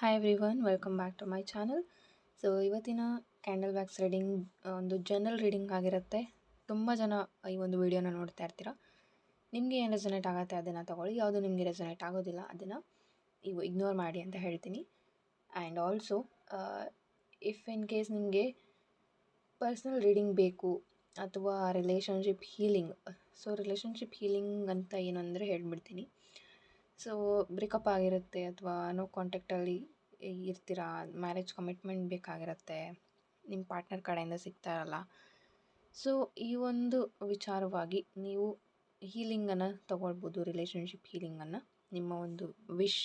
Hi everyone welcome back to my channel so ಇವತ್ತಿನ candle wax reading ಒಂದು general reading ಆಗಿರುತ್ತೆ. ತುಂಬ ಜನ ಈ ಒಂದು ವಿಡಿಯೋನ ನೋಡ್ತಾ ಇರ್ತೀರ. ನಿಮಗೆ ಏನು ರೆಸನೇಟ್ ಆಗುತ್ತೆ ಅದನ್ನು ತೊಗೊಳ್ಳಿ. ಯಾವುದು ನಿಮಗೆ ರೆಸನೇಟ್ ಆಗೋದಿಲ್ಲ, ಅದನ್ನು ಇವು ಇಗ್ನೋರ್ ಮಾಡಿ ಅಂತ ಹೇಳ್ತೀನಿ. And also if in case ನಿಮಗೆ ಪರ್ಸ್ನಲ್ ರೀಡಿಂಗ್ ಬೇಕು ಅಥವಾ relationship healing so relationship healing ಅಂತ ಏನಂದರೆ ಹೇಳ್ಬಿಡ್ತೀನಿ. ಸೊ ಬ್ರೇಕಪ್ ಆಗಿರುತ್ತೆ ಅಥವಾ ನೋ ಕಾಂಟ್ಯಾಕ್ಟಲ್ಲಿ ಇರ್ತೀರಾ? ಮ್ಯಾರೇಜ್ ಕಮಿಟ್ಮೆಂಟ್ ಬೇಕಾಗಿರುತ್ತೆ. ನಿಮ್ಮ ಪಾರ್ಟ್ನರ್ ಕಡೆಯಿಂದ ಸಿಗ್ತಾ ಇರಲ್ಲ. ಸೊ ಈ ಒಂದು ವಿಚಾರವಾಗಿ ನೀವು ಹೀಲಿಂಗನ್ನು ತೊಗೊಳ್ಬೋದು ರಿಲೇಷನ್ಶಿಪ್ ಹೀಲಿಂಗನ್ನು ನಿಮ್ಮ ಒಂದು ವಿಶ್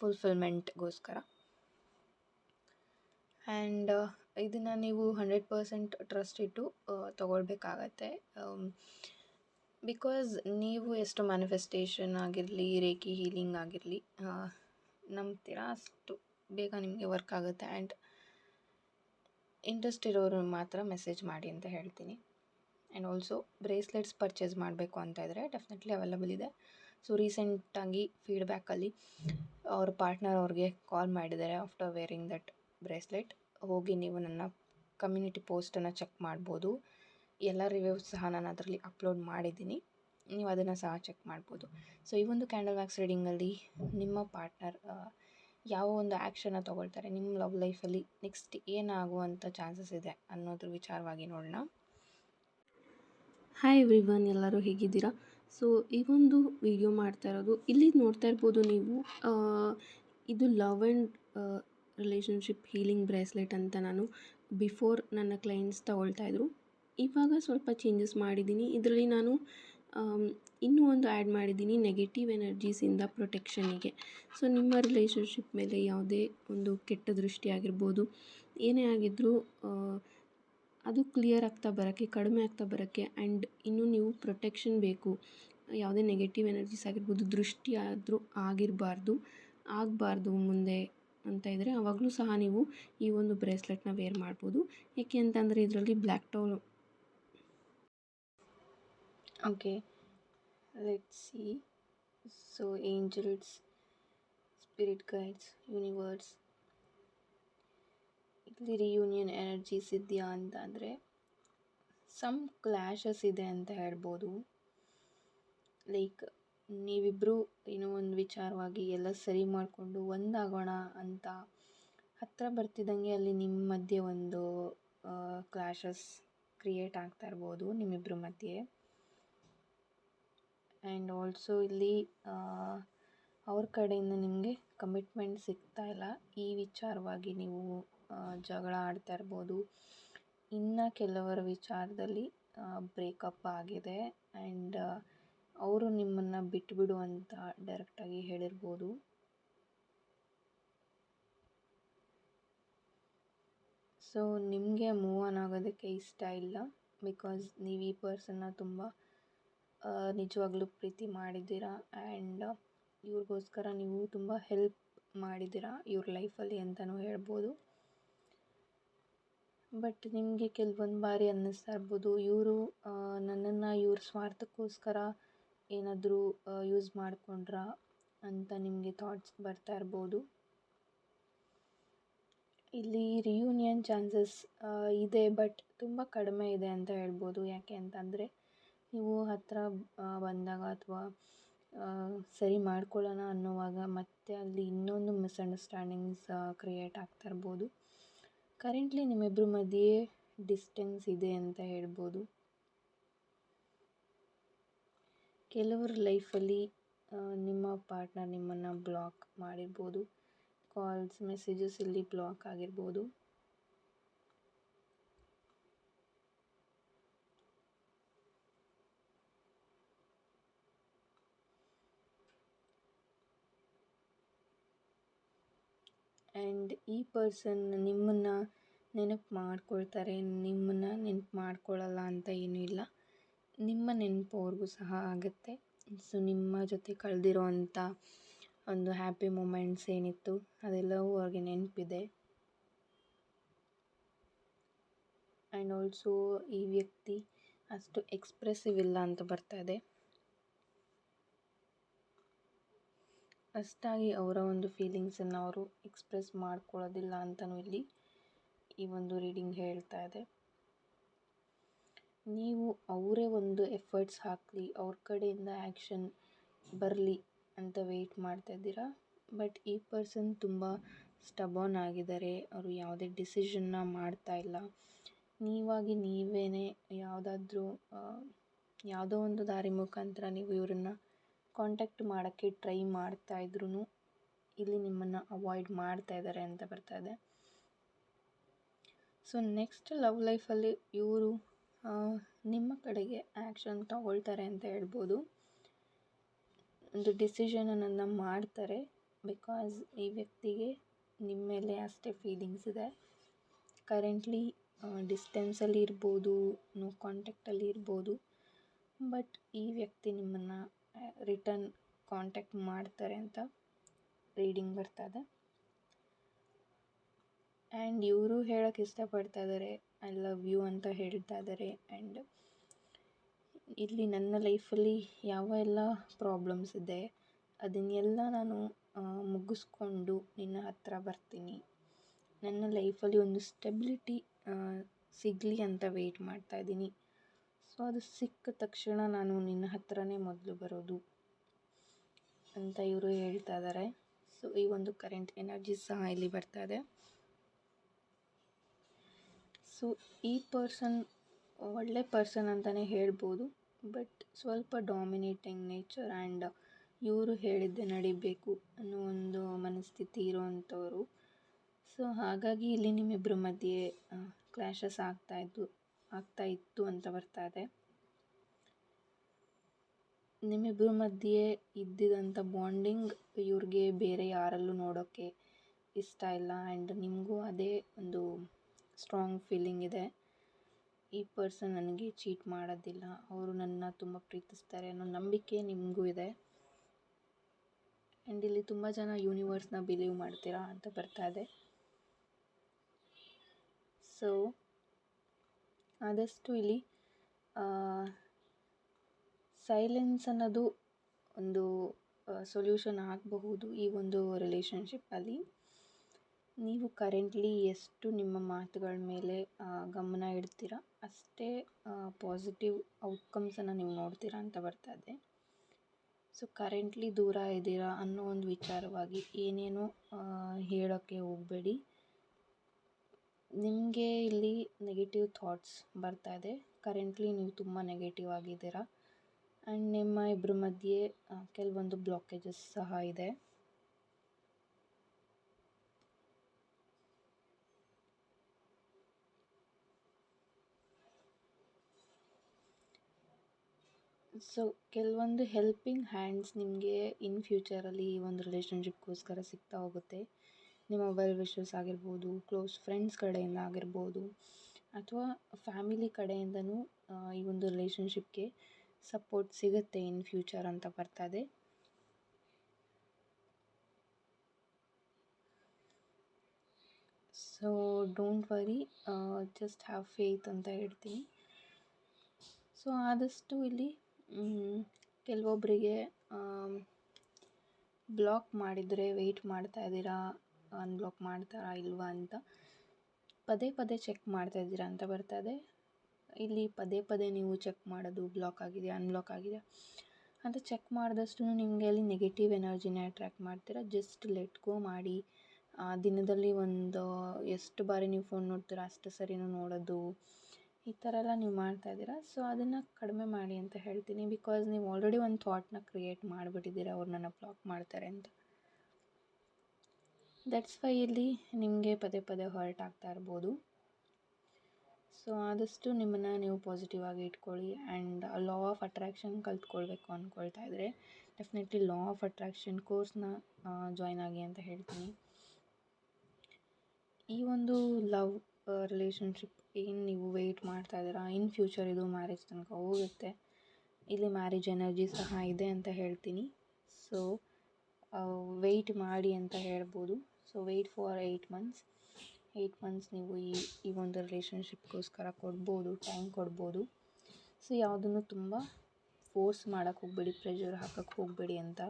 ಫುಲ್ಫಿಲ್ಮೆಂಟ್ಗೋಸ್ಕರ ಆ್ಯಂಡ್ ಇದನ್ನು ನೀವು ಹಂಡ್ರೆಡ್ ಪರ್ಸೆಂಟ್ ಟ್ರಸ್ಟ್ ಇಟ್ಟು ತೊಗೊಳ್ಬೇಕಾಗತ್ತೆ. ಬಿಕಾಸ್ ನೀವು ಎಷ್ಟು ಮ್ಯಾನಿಫೆಸ್ಟೇಷನ್ ಆಗಿರಲಿ, ರೇಖಿ ಹೀಲಿಂಗ್ ಆಗಿರಲಿ ನಂಬ್ತೀರಾ? ಅಷ್ಟು ಬೇಗ ನಿಮಗೆ ವರ್ಕ್ ಆಗುತ್ತೆ. ಆ್ಯಂಡ್ ಇಂಟ್ರೆಸ್ಟ್ ಇರೋರು ಮಾತ್ರ ಮೆಸೇಜ್ ಮಾಡಿ ಅಂತ ಹೇಳ್ತೀನಿ. ಆ್ಯಂಡ್ ಆಲ್ಸೋ ಬ್ರೇಸ್ಲೆಟ್ಸ್ ಪರ್ಚೇಸ್ ಮಾಡಬೇಕು ಅಂತ ಇದ್ದರೆ ಡೆಫಿನೆಟ್ಲಿ ಅವೈಲಬಲ್ ಇದೆ. ಸೊ ರೀಸೆಂಟಾಗಿ ಫೀಡ್ಬ್ಯಾಕಲ್ಲಿ ಅವ್ರ ಪಾರ್ಟ್ನರ್ ಅವ್ರಿಗೆ ಕಾಲ್ ಮಾಡಿದ್ದಾರೆ ಆಫ್ಟರ್ ವೇರಿಂಗ್ ದಟ್ ಬ್ರೇಸ್ಲೆಟ್ ಹೋಗಿ ನೀವು ನನ್ನ ಕಮ್ಯುನಿಟಿ ಪೋಸ್ಟನ್ನು ಚೆಕ್ ಮಾಡ್ಬೋದು. ಎಲ್ಲ ರಿವ್ಯೂಸ್ ಸಹ ನಾನು ಅದರಲ್ಲಿ ಅಪ್ಲೋಡ್ ಮಾಡಿದ್ದೀನಿ. ನೀವು ಅದನ್ನು ಸಹ ಚೆಕ್ ಮಾಡ್ಬೋದು. ಸೊ ಈ ಒಂದು ಕ್ಯಾಂಡಲ್ ವ್ಯಾಕ್ಸ್ ರೀಡಿಂಗಲ್ಲಿ ನಿಮ್ಮ ಪಾರ್ಟ್ನರ್ ಯಾವ ಒಂದು ಆ್ಯಕ್ಷನ್ನ ತೊಗೊಳ್ತಾರೆ ನಿಮ್ಮ ಲವ್ ಲೈಫಲ್ಲಿ ನೆಕ್ಸ್ಟ್ ಏನಾಗುವಂಥ ಚಾನ್ಸಸ್ ಇದೆ ಅನ್ನೋದ್ರ ವಿಚಾರವಾಗಿ ನೋಡೋಣ. ಹಾಯ್ ಎವ್ರಿ ಒನ್ ಎಲ್ಲರೂ ಹೇಗಿದ್ದೀರಾ? ಸೊ ಈ ಒಂದು ವಿಡಿಯೋ ಮಾಡ್ತಾ ಇರೋದು, ಇಲ್ಲಿ ನೋಡ್ತಾ ಇರ್ಬೋದು ನೀವು ಇದು love and relationship healing bracelet ಅಂತ ನಾನು ಬಿಫೋರ್ ನನ್ನ ಕ್ಲೈಂಟ್ಸ್ ತಗೊಳ್ತಾ ಇದ್ರು. ಇವಾಗ ಸ್ವಲ್ಪ ಚೇಂಜಸ್ ಮಾಡಿದ್ದೀನಿ. ಇದರಲ್ಲಿ ನಾನು ಇನ್ನೂ ಒಂದು ಆ್ಯಡ್ ಮಾಡಿದ್ದೀನಿ ನೆಗೆಟಿವ್ ಎನರ್ಜೀಸಿಂದ ಪ್ರೊಟೆಕ್ಷನ್ನಿಗೆ ಸೊ ನಿಮ್ಮ ರಿಲೇಷನ್ಶಿಪ್ ಮೇಲೆ ಯಾವುದೇ ಒಂದು ಕೆಟ್ಟ ದೃಷ್ಟಿ ಆಗಿರ್ಬೋದು, ಏನೇ ಆಗಿದ್ದರೂ ಅದು ಕ್ಲಿಯರ್ ಆಗ್ತಾ ಬರೋಕ್ಕೆ, ಕಡಿಮೆ ಆಗ್ತಾ ಬರೋಕ್ಕೆ ಆ್ಯಂಡ್ ಇನ್ನೂ ನೀವು ಪ್ರೊಟೆಕ್ಷನ್ ಬೇಕು. ಯಾವುದೇ ನೆಗೆಟಿವ್ ಎನರ್ಜೀಸ್ ಆಗಿರ್ಬೋದು, ದೃಷ್ಟಿ ಆದರೂ ಆಗಿರಬಾರ್ದು, ಆಗಬಾರ್ದು ಮುಂದೆ ಅಂತ ಇದ್ದರೆ ಆವಾಗಲೂ ಸಹ ನೀವು ಈ ಒಂದು ಬ್ರೇಸ್ಲೆಟ್ನ ವೇರ್ ಮಾಡ್ಬೋದು. ಏಕೆ ಅಂತಂದರೆ ಇದರಲ್ಲಿ ಬ್ಲ್ಯಾಕ್ ಟೋಲ್ okay let's see. So, angels, spirit guides universe. ಇಲ್ಲಿ ರಿಯೂನಿಯನ್ ಎನರ್ಜೀಸ್ ಇದೆಯಾ ಅಂತ ಅಂದರೆ ಸಮ್ ಕ್ಲ್ಯಾಶಸ್ ಇದೆ ಅಂತ ಹೇಳ್ಬೋದು ಲೈಕ್ ನೀವಿಬ್ಬರು ಏನೋ ಒಂದು ವಿಚಾರವಾಗಿ ಎಲ್ಲ ಸರಿ ಮಾಡಿಕೊಂಡು ಒಂದಾಗೋಣ ಅಂತ ಹತ್ತಿರ ಬರ್ತಿದ್ದಂಗೆ ಅಲ್ಲಿ ನಿಮ್ಮ ಮಧ್ಯೆ ಒಂದು ಕ್ಲ್ಯಾಶಸ್ ಕ್ರಿಯೇಟ್ ಆಗ್ತಾ ಇರ್ಬೋದು ನಿಮ್ಮಿಬ್ಬರ ಮಧ್ಯೆ ಆ್ಯಂಡ್ ಆಲ್ಸೋ ಇಲ್ಲಿ ಅವ್ರ ಕಡೆಯಿಂದ ನಿಮಗೆ ಕಮಿಟ್ಮೆಂಟ್ ಸಿಗ್ತಾ ಇಲ್ಲ. ಈ ವಿಚಾರವಾಗಿ ನೀವು ಜಗಳ ಆಡ್ತಾ ಇರ್ಬೋದು. ಇನ್ನು ಕೆಲವರ ವಿಚಾರದಲ್ಲಿ ಬ್ರೇಕಪ್ ಆಗಿದೆ. ಆ್ಯಂಡ್ ಅವರು ನಿಮ್ಮನ್ನು ಬಿಟ್ಟುಬಿಡು ಅಂತ ಡೈರೆಕ್ಟಾಗಿ ಹೇಳಿರ್ಬೋದು. ಸೊ ನಿಮಗೆ ಮೂವ್ ಆನ್ ಆಗೋದಕ್ಕೆ ಇಷ್ಟ ಇಲ್ಲ. ಬಿಕಾಸ್ ನೀವು ಈ ಪರ್ಸನ್ನ ತುಂಬ ನಿಜವಾಗ್ಲೂ ಪ್ರೀತಿ ಮಾಡಿದ್ದೀರ? ಆ್ಯಂಡ್ ಇವ್ರಿಗೋಸ್ಕರ ನೀವು ತುಂಬ ಹೆಲ್ಪ್ ಮಾಡಿದ್ದೀರ ಇವ್ರ ಲೈಫಲ್ಲಿ ಅಂತಲೂ ಹೇಳ್ಬೋದು. ಬಟ್ ನಿಮಗೆ ಕೆಲವೊಂದು ಬಾರಿ ಅನ್ನಿಸ್ತಾ ಇರ್ಬೋದು, ಇವರು ನನ್ನನ್ನು ಇವ್ರ ಸ್ವಾರ್ಥಕ್ಕೋಸ್ಕರ ಏನಾದರೂ ಯೂಸ್ ಮಾಡಿಕೊಂಡ್ರಾ ಅಂತ ನಿಮಗೆ ಥಾಟ್ಸ್ ಬರ್ತಾ ಇರ್ಬೋದು. ಇಲ್ಲಿ ರಿಯೂನಿಯನ್ ಚಾನ್ಸಸ್ ಇದೆ ಬಟ್ ತುಂಬ ಕಡಿಮೆ ಇದೆ ಅಂತ ಹೇಳ್ಬೋದು. ಯಾಕೆ ಅಂತಂದರೆ ನೀವು ಹತ್ತಿರ ಬಂದಾಗ ಅಥವಾ ಸರಿ ಮಾಡ್ಕೊಳ್ಳೋಣ ಅನ್ನುವಾಗ ಮತ್ತೆ ಅಲ್ಲಿ ಇನ್ನೊಂದು ಮಿಸ್ಅಂಡರ್ಸ್ಟ್ಯಾಂಡಿಂಗ್ಸ್ ಕ್ರಿಯೇಟ್ ಆಗ್ತಾ ಇರ್ಬೋದು. ಕರೆಂಟ್ಲಿ ನಿಮ್ಮಿಬ್ಬರ ಮಧ್ಯೆ ಡಿಸ್ಟೆನ್ಸ್ ಇದೆ ಅಂತ ಹೇಳ್ಬೋದು. ಕೆಲವ್ರ ಲೈಫಲ್ಲಿ ನಿಮ್ಮ ಪಾರ್ಟ್ನರ್ ನಿಮ್ಮನ್ನು ಬ್ಲಾಕ್ ಮಾಡಿರ್ಬೋದು. ಕಾಲ್ಸ್ ಮೆಸೇಜಸ್ ಇಲ್ಲಿ ಬ್ಲಾಕ್ ಆಗಿರ್ಬೋದು. ಆ್ಯಂಡ್ ಈ ಪರ್ಸನ್ ನಿಮ್ಮನ್ನು ನೆನಪು ಮಾಡ್ಕೊಳ್ತಾರೆ, ನಿಮ್ಮನ್ನು ನೆನಪು ಮಾಡ್ಕೊಳ್ಳಲ್ಲ ಅಂತ ಏನೂ ಇಲ್ಲ. ನಿಮ್ಮ ನೆನಪು ಅವ್ರಿಗೂ ಸಹ ಆಗುತ್ತೆ. ಸೊ, ನಿಮ್ಮ ಜೊತೆ ಕಳೆದಿರೋವಂಥ ಒಂದು ಹ್ಯಾಪಿ ಮೂಮೆಂಟ್ಸ್ ಏನಿತ್ತು ಅದೆಲ್ಲವೂ ಅವ್ರಿಗೆ ನೆನಪಿದೆ. ಆ್ಯಂಡ್ ಆಲ್ಸೋ ಈ ವ್ಯಕ್ತಿ ಅಷ್ಟು ಎಕ್ಸ್ಪ್ರೆಸಿವ್ ಇಲ್ಲ ಅಂತ ಬರ್ತಾ ಇದೆ. ಅಷ್ಟಾಗಿ ಅವರ ಒಂದು ಫೀಲಿಂಗ್ಸನ್ನು ಅವರು ಎಕ್ಸ್ಪ್ರೆಸ್ ಮಾಡ್ಕೊಳ್ಳೋದಿಲ್ಲ ಅಂತಲೂ ಇಲ್ಲಿ ಈ ಒಂದು ರೀಡಿಂಗ್ ಹೇಳ್ತಾ ಇದೆ. ನೀವು ಅವರೇ ಒಂದು ಎಫರ್ಟ್ಸ್ ಹಾಕಲಿ, ಅವ್ರ ಕಡೆಯಿಂದ ಆ್ಯಕ್ಷನ್ ಬರಲಿ ಅಂತ ವೆಯ್ಟ್ ಮಾಡ್ತಾ ಇದ್ದೀರಾ? ಬಟ್ ಈ ಪರ್ಸನ್ ತುಂಬ ಸ್ಟಬಾನ್ ಆಗಿದ್ದಾರೆ, ಅವರು ಯಾವುದೇ ಡಿಸಿಷನ್ನ ಮಾಡ್ತಾ ಇಲ್ಲ. ನೀವಾಗಿ ನೀವೇ ಯಾವುದಾದ್ರೂ ಯಾವುದೋ ಒಂದು ದಾರಿ ಮುಖಾಂತರ ನೀವು ಇವರನ್ನು ಕಾಂಟ್ಯಾಕ್ಟ್ ಮಾಡೋಕ್ಕೆ ಟ್ರೈ ಮಾಡ್ತಾ ಇದ್ರೂ ಇಲ್ಲಿ ನಿಮ್ಮನ್ನು ಅವಾಯ್ಡ್ ಮಾಡ್ತಾ ಇದ್ದಾರೆ ಅಂತ ಬರ್ತಾ ಇದೆ. ಸೊ ನೆಕ್ಸ್ಟ್ ಲವ್ ಲೈಫಲ್ಲಿ ಇವರು ನಿಮ್ಮ ಕಡೆಗೆ ಆ್ಯಕ್ಷನ್ ತಗೊಳ್ತಾರೆ ಅಂತ ಹೇಳ್ಬೋದು. ಒಂದು ಡಿಸಿಷನನ್ನು ಮಾಡ್ತಾರೆ ಬಿಕಾಸ್ ಈ ವ್ಯಕ್ತಿಗೆ ನಿಮ್ಮ ಮೇಲೆ ಅಷ್ಟೇ ಫೀಲಿಂಗ್ಸ್ ಇದೆ. ಕರೆಂಟ್ಲಿ ಡಿಸ್ಟೆನ್ಸಲ್ಲಿ ಇರ್ಬೋದು ನೋ ಕಾಂಟ್ಯಾಕ್ಟಲ್ಲಿ ಇರ್ಬೋದು. ಬಟ್ ಈ ವ್ಯಕ್ತಿ ನಿಮ್ಮನ್ನು ರಿಟರ್ನ್ ಕಾಂಟ್ಯಾಕ್ಟ್ ಮಾಡ್ತಾರೆ ಅಂತ ರೀಡಿಂಗ್ ಬರ್ತಾ ಇದೆ ಆ್ಯಂಡ್ ಇವರು ಹೇಳೋಕ್ಕೆ ಇಷ್ಟಪಡ್ತಾ ಇದ್ದಾರೆ ಐ ಲವ್ ಯು ಅಂತ ಹೇಳ್ತಾ ಇದ್ದಾರೆ ಆ್ಯಂಡ್ ಇಲ್ಲಿ ನನ್ನ ಲೈಫಲ್ಲಿ ಯಾವ ಎಲ್ಲ ಪ್ರಾಬ್ಲಮ್ಸ್ ಇದೆ, ಅದನ್ನೆಲ್ಲ ನಾನು ಮುಗಿಸ್ಕೊಂಡು ನಿನ್ನ ಹತ್ರ ಬರ್ತೀನಿ. ನನ್ನ ಲೈಫಲ್ಲಿ ಒಂದು ಸ್ಟೆಬಿಲಿಟಿ ಸಿಗಲಿ ಅಂತ ವೆಯ್ಟ್ ಮಾಡ್ತಾ ಇದ್ದೀನಿ. ಸೊ ಅದು ಸಿಕ್ಕ ತಕ್ಷಣ ನಾನು ನಿನ್ನ ಹತ್ರನೇ ಮೊದಲು ಬರೋದು ಅಂತ ಇವರು ಹೇಳ್ತಾ ಇದ್ದಾರೆ ಸೊ ಈ ಒಂದು ಕರೆಂಟ್ ಎನರ್ಜಿ ಸಹ ಇಲ್ಲಿ ಬರ್ತಾ ಇದೆ. ಸೊ ಈ ಪರ್ಸನ್ ಒಳ್ಳೆ ಪರ್ಸನ್ ಅಂತಲೇ ಹೇಳ್ಬೋದು ಬಟ್ ಸ್ವಲ್ಪ ಡಾಮಿನೇಟಿಂಗ್ ನೇಚರ್ ಆ್ಯಂಡ್ ಇವರು ಹೇಳಿದ್ದೆ ನಡಿಬೇಕು ಅನ್ನೋ ಒಂದು ಮನಸ್ಥಿತಿ ಇರೋವಂಥವ್ರು ಸೊ ಹಾಗಾಗಿ ಇಲ್ಲಿ ನಿಮ್ಮಿಬ್ಬರ ಮಧ್ಯೆ ಕ್ಲ್ಯಾಶಸ್ ಆಗ್ತಾಯಿತ್ತು ಆಗ್ತಾ ಇತ್ತು ಅಂತ ಬರ್ತಾ ಇದೆ. ನಿಮ್ಮಿಬ್ಬರ ಮಧ್ಯೆ ಇದ್ದಿದ್ದಂಥ ಬಾಂಡಿಂಗ್ ಇವ್ರಿಗೆ ಬೇರೆ ಯಾರಲ್ಲೂ ನೋಡೋಕ್ಕೆ ಇಷ್ಟ ಇಲ್ಲ ಆ್ಯಂಡ್ ನಿಮಗೂ ಅದೇ ಒಂದು ಸ್ಟ್ರಾಂಗ್ ಫೀಲಿಂಗ್ ಇದೆ. ಈ ಪರ್ಸನ್ ನನಗೆ ಚೀಟ್ ಮಾಡೋದಿಲ್ಲ. ಅವರು ನನ್ನ ತುಂಬ ಪ್ರೀತಿಸ್ತಾರೆ ಅನ್ನೋ ನಂಬಿಕೆ ನಿಮಗೂ ಇದೆ. ಆ್ಯಂಡ್ ಇಲ್ಲಿ ತುಂಬ ಜನ ಯೂನಿವರ್ಸ್ನ ಬಿಲೀವ್ ಮಾಡ್ತೀರಾ ಅಂತ ಬರ್ತಾ ಇದೆ. ಸೊ ಆದಷ್ಟು ಇಲ್ಲಿ ಸೈಲೆನ್ಸ್ ಅನ್ನೋದು ಒಂದು ಸೊಲ್ಯೂಷನ್ ಆಗಬಹುದು ಈ ಒಂದು ರಿಲೇಷನ್ಶಿಪ್ಪಲ್ಲಿ ನೀವು ಕರೆಂಟ್ಲಿ ಎಷ್ಟು ನಿಮ್ಮ ಮಾತುಗಳ ಮೇಲೆ ಗಮನ ಇಡ್ತೀರ? ಅಷ್ಟೇ ಪಾಸಿಟಿವ್ ಔಟ್ಕಮ್ಸನ್ನು ನೀವು ನೋಡ್ತೀರಾ ಅಂತ ಬರ್ತಾ ಇದೆ. ಸೊ ಕರೆಂಟ್ಲಿ ದೂರ ಇದ್ದೀರಾ ಅನ್ನೋ ಒಂದು ವಿಚಾರವಾಗಿ ಏನೇನೋ ಹೇಳೋಕ್ಕೆ ಹೋಗಬೇಡಿ. ನಿಮಗೆ ಇಲ್ಲಿ ನೆಗೆಟಿವ್ ಥಾಟ್ಸ್ ಬರ್ತಾ ಇದೆ. ಕರೆಂಟ್ಲಿ ನೀವು ತುಂಬ ನೆಗೆಟಿವ್ ಆಗಿದ್ದೀರಾ. ಆ್ಯಂಡ್ ನಿಮ್ಮ ಇಬ್ಬರ ಮಧ್ಯೆ ಕೆಲವೊಂದು ಬ್ಲಾಕೇಜಸ್ ಸಹ ಇದೆ. ಸೊ ಕೆಲವೊಂದು ಹೆಲ್ಪಿಂಗ್ ಹ್ಯಾಂಡ್ಸ್ ನಿಮಗೆ ಇನ್ ಫ್ಯೂಚರಲ್ಲಿ ಈ ಒಂದು ರಿಲೇಷನ್ಶಿಪ್ಗೋಸ್ಕರ ಸಿಗ್ತಾ ಹೋಗುತ್ತೆ. ನಿಮ್ಮ ವೆಲ್ ವಿಶಸ್ ಆಗಿರ್ಬೋದು ಕ್ಲೋಸ್ ಫ್ರೆಂಡ್ಸ್ ಕಡೆಯಿಂದ ಆಗಿರ್ಬೋದು, ಅಥವಾ ಫ್ಯಾಮಿಲಿ ಕಡೆಯಿಂದನೂ ಈ ಒಂದು ರಿಲೇಷನ್ಶಿಪ್ಗೆ ಸಪೋರ್ಟ್ ಸಿಗುತ್ತೆ ಇನ್ ಫ್ಯೂಚರ್ ಅಂತ ಬರ್ತಾ ಇದೆ. So don't worry just have faith ಅಂತ ಹೇಳ್ತೀನಿ. ಸೊ ಆದಷ್ಟು ಇಲ್ಲಿ ಕೆಲವೊಬ್ಬರಿಗೆ ಬ್ಲಾಕ್ ಮಾಡಿದರೆ ವೆಯ್ಟ್ ಮಾಡ್ತಾ ಇದ್ದೀರಾ ಅನ್ಬ್ಲಾಕ್ ಮಾಡ್ತಾರಾ ಇಲ್ವಾ ಅಂತ. ಪದೇ ಪದೇ ಚೆಕ್ ಮಾಡ್ತಾ ಇದ್ದೀರಾ ಅಂತ ಬರ್ತಾ ಇದೆ. ಇಲ್ಲಿ ಪದೇ ಪದೇ ನೀವು ಚೆಕ್ ಮಾಡೋದು ಬ್ಲಾಕ್ ಆಗಿದೆ ಅನ್ಬ್ಲಾಕ್ ಆಗಿದೆ ಅಂತ ಚೆಕ್ ಮಾಡಿದಷ್ಟು ನಿಮಗೆ ಅಲ್ಲಿ ನೆಗೆಟಿವ್ ಎನರ್ಜಿನೇ ಅಟ್ರ್ಯಾಕ್ಟ್ ಮಾಡ್ತೀರಾ? ಜಸ್ಟ್ ಲೆಟ್ ಗೋ ಮಾಡಿ. ದಿನದಲ್ಲಿ ಒಂದು ಎಷ್ಟು ಬಾರಿ ನೀವು ಫೋನ್ ನೋಡ್ತೀರಾ, ಅಷ್ಟು ಸರಿನೂ ನೋಡೋದು. ಈ ಥರ ಎಲ್ಲ ನೀವು ಮಾಡ್ತಾ ಇದ್ದೀರಾ? ಸೊ ಅದನ್ನು ಕಡಿಮೆ ಮಾಡಿ ಅಂತ ಹೇಳ್ತೀನಿ. ಬಿಕಾಸ್ ನೀವು ಆಲ್ರೆಡಿ ಒಂದು ಥಾಟ್ನ ಕ್ರಿಯೇಟ್ ಮಾಡಿಬಿಟ್ಟಿದ್ದೀರಾ, ಅವ್ರು ನನ್ನ ಬ್ಲಾಕ್ ಮಾಡ್ತಾರೆ ಅಂತ. ದಟ್ಸ್ ವೈ ಇಲ್ಲಿ ನಿಮಗೆ ಪದೇ ಪದೇ ಹರ್ಟ್ ಆಗ್ತಾ ಇರ್ಬೋದು. ಸೊ ಆದಷ್ಟು ನಿಮ್ಮನ್ನು ನೀವು ಪಾಸಿಟಿವ್ ಆಗಿ ಇಟ್ಕೊಳ್ಳಿ ಆ್ಯಂಡ್ ಲಾ ಆಫ್ ಅಟ್ರಾಕ್ಷನ್ ಕಲ್ತ್ಕೊಳ್ಬೇಕು ಅಂದ್ಕೊಳ್ತಾ ಇದ್ದರೆ ಡೆಫಿನೆಟ್ಲಿ ಲಾ ಆಫ್ ಅಟ್ರಾಕ್ಷನ್ ಕೋರ್ಸ್ನ ಜಾಯ್ನ್ ಆಗಿ ಅಂತ ಹೇಳ್ತೀನಿ. ಈ ಒಂದು ಲವ್ ರಿಲೇಷನ್ಶಿಪ್ ಏನು ನೀವು ವೆಯ್ಟ್ ಮಾಡ್ತಾ ಇದ್ದೀರಾ? ಇನ್ ಫ್ಯೂಚರ್ ಇದು ಮ್ಯಾರೇಜ್ ತನಕ ಹೋಗುತ್ತೆ. ಇಲ್ಲಿ ಮ್ಯಾರೇಜ್ ಎನರ್ಜಿ ಸಹ ಇದೆ ಅಂತ ಹೇಳ್ತೀನಿ. ಸೊ ವೆಯ್ಟ್ ಮಾಡಿ ಅಂತ ಹೇಳ್ಬೋದು. So wait for eight months eight months ನೀವು ಈ ಈ ಒಂದು ರಿಲೇಷನ್ಶಿಪ್ಗೋಸ್ಕರ ಕೊಡ್ಬೋದು ಟೈಮ್ ಕೊಡ್ಬೋದು. ಸೊ ಯಾವುದನ್ನು ತುಂಬ ಫೋರ್ಸ್ ಮಾಡೋಕ್ಕೆ ಹೋಗಬೇಡಿ ಪ್ರೆಷರ್ ಹಾಕೋಕ್ಕೆ ಹೋಗಬೇಡಿ ಅಂತ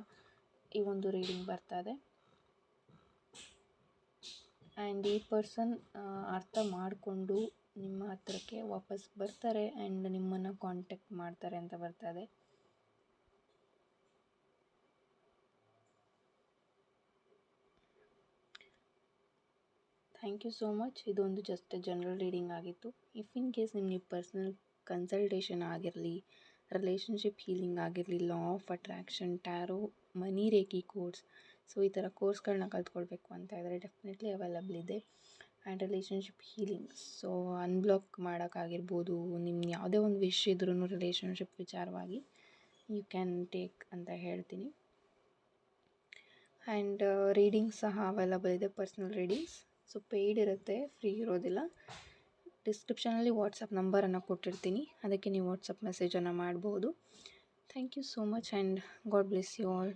ಈ ಒಂದು ರೀಡಿಂಗ್ ಬರ್ತಾ ಇದೆ. ಆ್ಯಂಡ್ ಈ ಪರ್ಸನ್ ಅರ್ಥ ಮಾಡಿಕೊಂಡು ನಿಮ್ಮ ಹತ್ರಕ್ಕೆ ವಾಪಸ್ ಬರ್ತಾರೆ ಆ್ಯಂಡ್ ನಿಮ್ಮನ್ನು ಕಾಂಟ್ಯಾಕ್ಟ್ ಮಾಡ್ತಾರೆ ಅಂತ ಬರ್ತದೆ ಥ್ಯಾಂಕ್ ಯು ಸೋ ಮಚ್. ಇದೊಂದು ಜಸ್ಟ್ ಜನರಲ್ ರೀಡಿಂಗ್ ಆಗಿತ್ತು. ಇಫ್ ಇನ್ ಕೇಸ್ ನಿಮಗೆ ಪರ್ಸ್ನಲ್ ಕನ್ಸಲ್ಟೇಷನ್ ಆಗಿರಲಿ ರಿಲೇಷನ್ಶಿಪ್ ಹೀಲಿಂಗ್ ಆಗಿರಲಿ, law of attraction, tarot, money reiki course, so ಈ ಥರ ಕೋರ್ಸ್ಗಳನ್ನ ಕಲ್ತ್ಕೊಳ್ಬೇಕು ಅಂತ ಇದ್ದರೆ ಡೆಫಿನೆಟ್ಲಿ ಅವೈಲಬಲ್ ಇದೆ. And relationship healing, so unblock ಮಾಡೋಕ್ಕಾಗಿರ್ಬೋದು ನಿಮ್ಮ ಯಾವುದೇ ಒಂದು ವಿಶ್ ಇದ್ರೂ ರಿಲೇಷನ್ಶಿಪ್ ವಿಚಾರವಾಗಿ ಯು ಕ್ಯಾನ್ ಟೇಕ್ ಅಂತ ಹೇಳ್ತೀನಿ. ಆ್ಯಂಡ್ ರೀಡಿಂಗ್ಸ್ ಸಹ ಅವೈಲಬಲ್ ಇದೆ, ಪರ್ಸ್ನಲ್ ರೀಡಿಂಗ್ಸ್. ಸೊ ಪೇಯ್ಡ್ ಇರುತ್ತೆ ಫ್ರೀ ಇರೋದಿಲ್ಲ. ಡಿಸ್ಕ್ರಿಪ್ಷನಲ್ಲಿ ವಾಟ್ಸಪ್ ನಂಬರನ್ನು ಕೊಟ್ಟಿರ್ತೀನಿ. ಅದಕ್ಕೆ ನೀವು ವಾಟ್ಸಪ್ ಮೆಸೇಜನ್ನು ಮಾಡ್ಬೋದು. Thank you so much and God bless you all